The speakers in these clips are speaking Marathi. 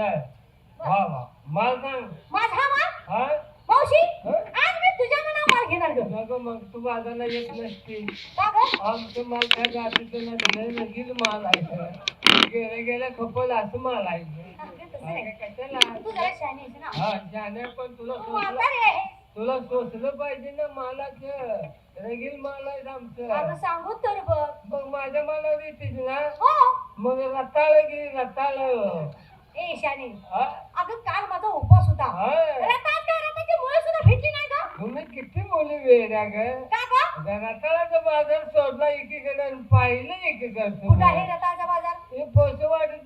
सुंदर वा वा माल सांग माझा माल? हा? मावशी? आज मी तुझ्या मना माल घेणार ग. नको मग तू बाजारला येत नसती. का ग? आमचं माल काय जातीचं नाही लगील माल आहे गेले गेले खपल असं माल आहे अगं, तसं नाही. अगं, कशाला? तू जरा शहाणी आहेस ना. हा जाणे पण तुला तू सोचलं म्हातारी आहे तुला सोचलं पाहिजे ना मालाचं. रगील माल आहे अगं आमचं सांगू तर बघ. मग माझ्या मालावर येतेस ना? हो. मग रताळ गे रताळ. ए शाने. हा? अगं काल माझा उपवास होता. हा. रथात काय रथाची मुळे सुद्धा भेटली नाही का तुम्ही किती मुली वेड्या ग. का ग? रताळाचा बाजार सोडला एकीकडे आणि पाहिलं कुठं आहे बाजार? हे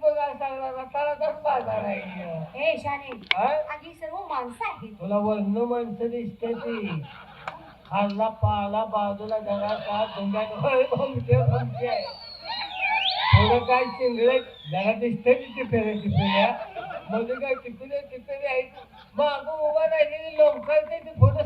बघा सगळा रताळाचाच बाजार आहे ए शाने. हा? अगी सर्व माणसं आहेत. तुला वर्ण माणसं दिसते ती. खाल्ला पाला बाजूला धुंड्यात भमके भमके थोडं काय चिंगळे? जरा दिसते टिपेऱ्या टिपेऱ्या मध्ये काय टिपेऱ्या टिपेऱ्या आहेत. माग उभा राहिलेली लोकं ते फोटो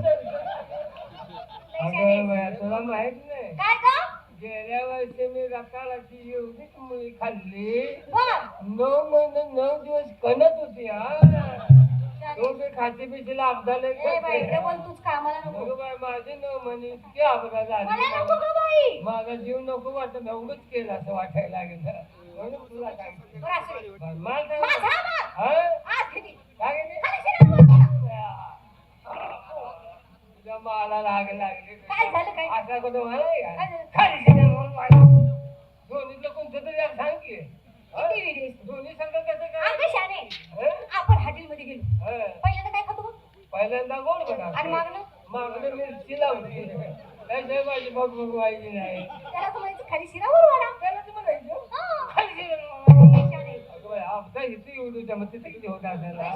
अगं तुला माहीत नाही. काय का गेल्या वर्षी मी रताळाची एवढीच मुली खाल्ली. नऊ महिने नऊ दिवस कणत होती हा. मी खाते पिशीला अपघाले ए बाई डबल तूच कामाला नको नको बाय माझे नऊ महिने इतके अपघात मला नको झाले ग बाई माझा जीव नको वाटत एवढंच केलं असं वाटायला लागलं म्हणून तुला सांगते बरं असू दे. बरं, माल सांग. माझा माल हा? आज किती काय केली? खाली शिरा बोला. तुझ्या माला लाग लागली काय झालं काय असा कुठं मला आहे काय का? झालं? खाली शिरा म्हणून मला. दोन्हीतलं कोणतं तरी एक सांग की हा? किती वेळी आहेस तू? दोन्ही संघ कसं काय अगं शाने हॉटेलमध्ये गेलो. पहिल्यांदा काय खातो? पहिल्यांदा गोड बनव आणि मागणं? मागणं मिरची लावली माझी बघ बघ व्हायची नाही. त्याला तर म्हणायचं खाली शिरा वर वाढा. त्याला तर म्हणायचं. हा. खाली शिरा. ए, शाने. अगं बाई, आमचा इथे येऊ दे मग तिथे किती होत असेल हा?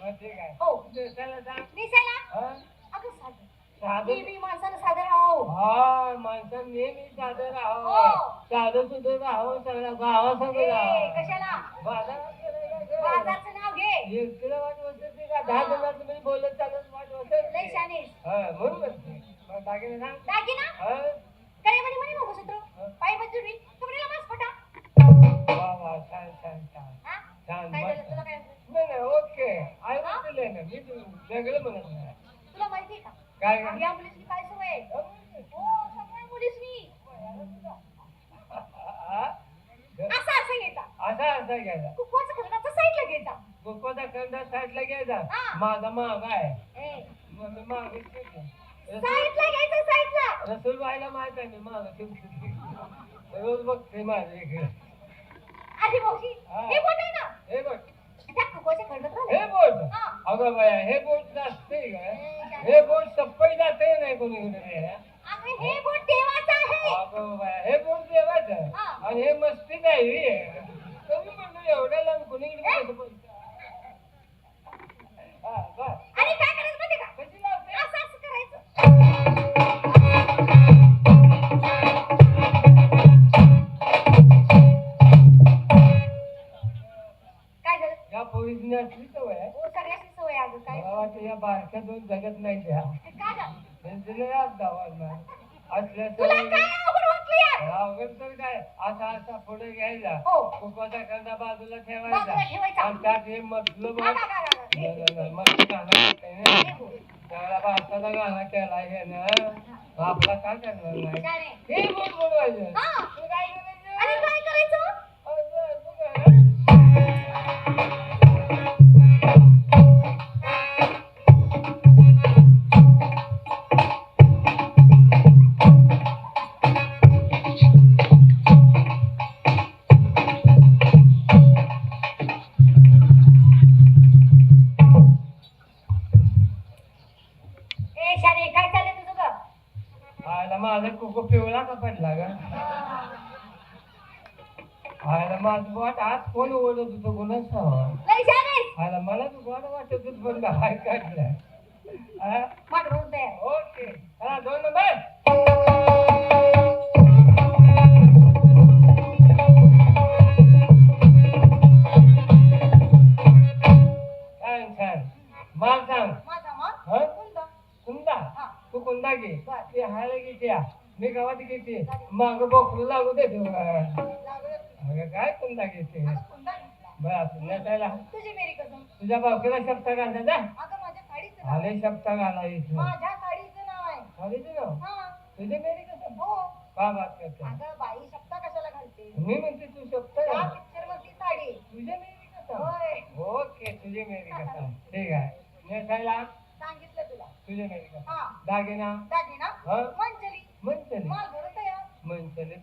मग ठीक आहे त्याला सांग दिसायला हा? अगं साधं. नेहमी माणसानं साधं राहावं. हा माणसं नेहमी साधं राहावं. हो. साधं सुद्धा राहावं सगळ्या गावासंग राहावं. कशाला? बाजारात एकटीला वाट बसत का दहा जणांचं मी बोलत चालत वाट बसत? लय शाने हा म्हणून म्हणते. मग दागिने सांग दागिना? हा? काय म्हणे म्हणे मंगळसूत्र पाय बजुरी कपड्याला मास फटा. वा वा छान छान छान. हा? छान काय झालं? मस्त. तुला काय नाही नाही ओके. आय वाटले ना मी तू वेगळं म्हणत नाही. तुला माहिती का? काय? या मुलीची काय सवय आहे? हो? सगळ्या मुलीसनी. हा? असं असं घ्यायचा असा घ्यायचा गोपाचा कंदा साईडला घ्यायचा. माझा माग आहे. ए, मग मी माग साईडला घ्यायचा साईडला. रसूल बाईला माहीत आहे मी माग रोज बघते माझ्या इकडे. अरे मावशी हा. बोट आहे ना. बोट. अगं बाया हे बोट का? हे बोट सप्पई जाते नाही कोणी हे बोट देवाचं आहे. अगं बाया हे बोट देवाचं हा. आणि हे मस्ती नाही तुम्ही म्हणलं एवढ्या लांब बरं. आणि काय करायचं माहिती का? कशी लावते? असं असं करायचं. काय झालं? या असली सवय आहे. हो सगळ्याची सवय आहे अगं काय? मला वाटतं या बारक्या दोन जगत नाही त्या. आज गावांना असल्या तुला सवयी काय अवघड वाटलं यार अवघड तर काय असा असा पुढे घ्यायचा हो कुकवाचा कांदा बाजूला बाजूला ठेवायचा. आणि त्यात हे मधलं. हे, मस्त गाणं आहे ना. हे बोल. त्याला भारताचा गाणं केला हे ना आपला काय करणार नाही. हे बोल बोलवायचं हा. आयला माझा कुकू पिवळा का पडला का आयला माझं बोट आज कोण ओढत होतं कोणाच आयला मला तू गोड वाटत होत पण बाहेर काढलं. ओके. दोन नंबर. कुंदा. ते हायला घेते मी गावात घेते माग बोकरू लागू दे. अगं काय कोणता घेते? बस नेसायला तुझी मेरी कसम. तुझ्या बापकीला शब्द नाव आले शब्द घालायचं माझ्या साडीचं नाव आहे. साडीचं नाव? हा. तुझे मेरी कसं हो. का बात करते? अगं बाई शब्द कशाला घालते? मी म्हणते तू शब्द. पिक्चर मधली साडी. तुझे मेरी कसं होय. ओके तुझे मेरी कसं ठीक आहे. नेसायला तुझ्या नाही का हा. दागिना. दागिना. हं? मंचली. माल भरून तयार. मंचले